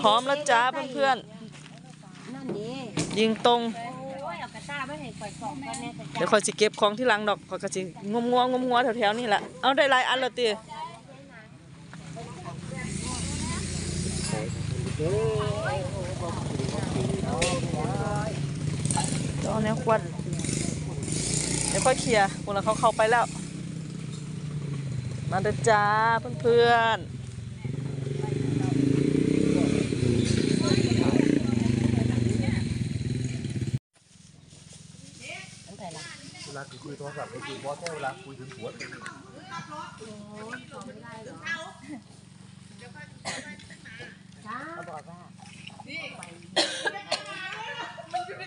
พร้อมแล้วจ้าเพื่อนนั่นดีๆยิงตรง โอ้ยเอากระตาไม่ให้ปล่อยของกันแน่แต่เดี๋ยวคอยสิเก็บของที่หลังดอกคอยก็สิงมงัวงมงัวแถวๆนี่แหละเอาได้หลายอันและตีเดี๋ยวเอาแนวควันเดี๋ยวค่อยเคลียร์พวกเราเขาเข้าไปแล้ว มาเด้อจ้าเพื่อนๆ เวลาคุยโทรศัพท์ก็คือบอสแค่เวลาคุยถึงหัวเขาบอกว่า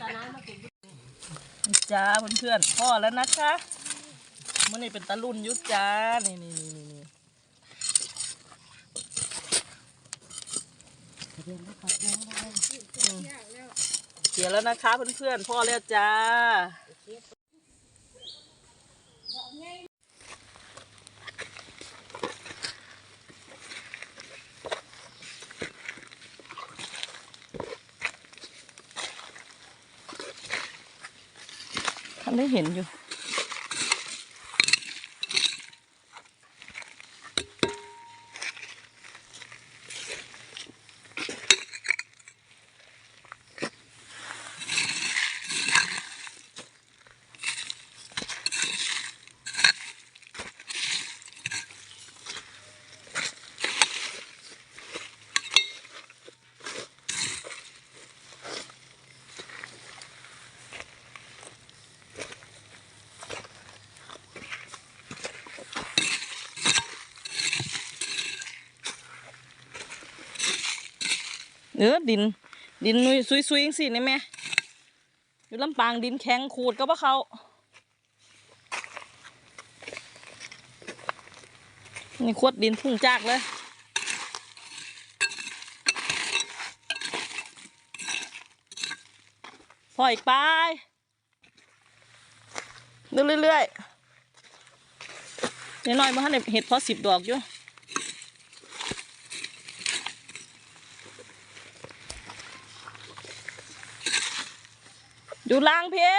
ตอนนั้นมาถึงจ้าเพื่อนๆพ่อแล้วนะคะเมื่อนี้เป็นตะลุ่นยุจ้านี่นี่นี่นี่นี่เียแล้วเียนได้เสียแล้วนะคะเพื่อนๆพ่อแล้วจ้า ท่านได้เห็นอยู่ เออดิน ดินนุยซุยซุยงสินี่แม่อยู่ลำปางดินแข็งขูดก็บ่เขานี่ขวดดินพุ่งจากเลยพออีกไปเรื่อยๆน้อยๆมาให้เห็ดพอสิบดอกอยู่ อยู่ล่างพี่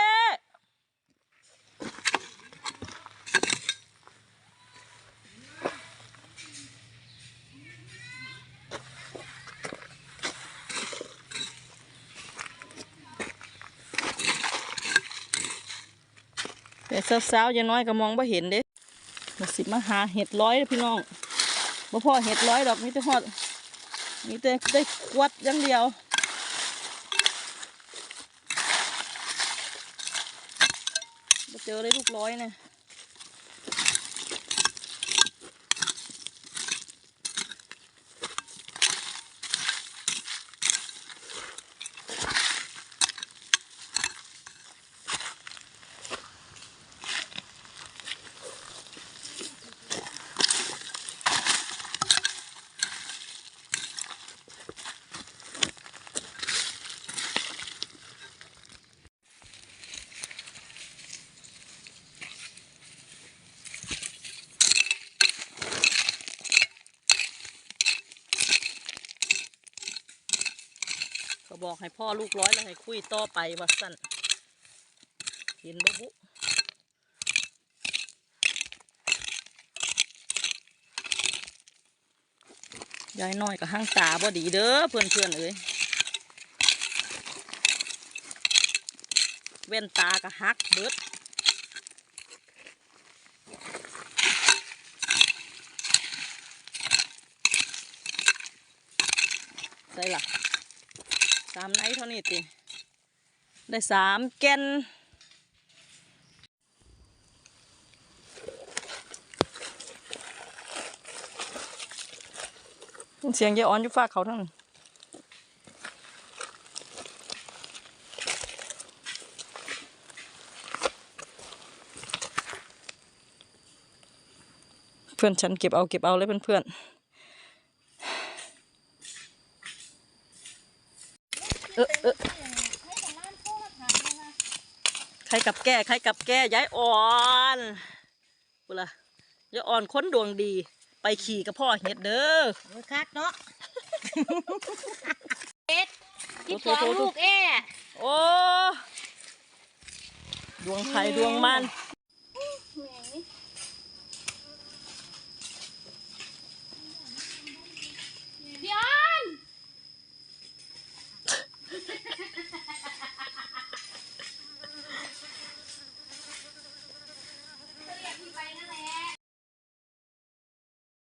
แต่สาวๆยังน้อยก็มองไม่เห็นเด้มาสิมาหาเห็ดร้อยพี่น้องบ่พ่อเห็ดร้อยดอกมีแต่หอดมีแต่ได้ควัดอย่างเดียว มา เจอเลยลูกร้อยเนี่ย บอกให้พ่อลูกร้อยแล้วให้คุยต่อไปว่าสั่นเห็นบ่บุยายน้อยกับห้างตาบ่ดีเด้อเพื่อนเพื่อนเอ้ยแว่นตาก็หักเบิดใส่ละ สามไนท์เท่านี้ติ ได้สามแกนเสียงยายอ่อนอยู่ฝากเขาทั้งนั้นเพื่อนฉันเก็บเอาเก็บเอาเลยเพื่อนๆ เออเออใครกับแก้ใครกับแก้ยายอ่อนกูละยายอ่อนคนดวงดี ไปขี่กับพ่อเห็ดเด้อเออคักเนาะเอ็ดที่สองลูกเอ๊ะโอ้ดวงไผ่ดวงมัน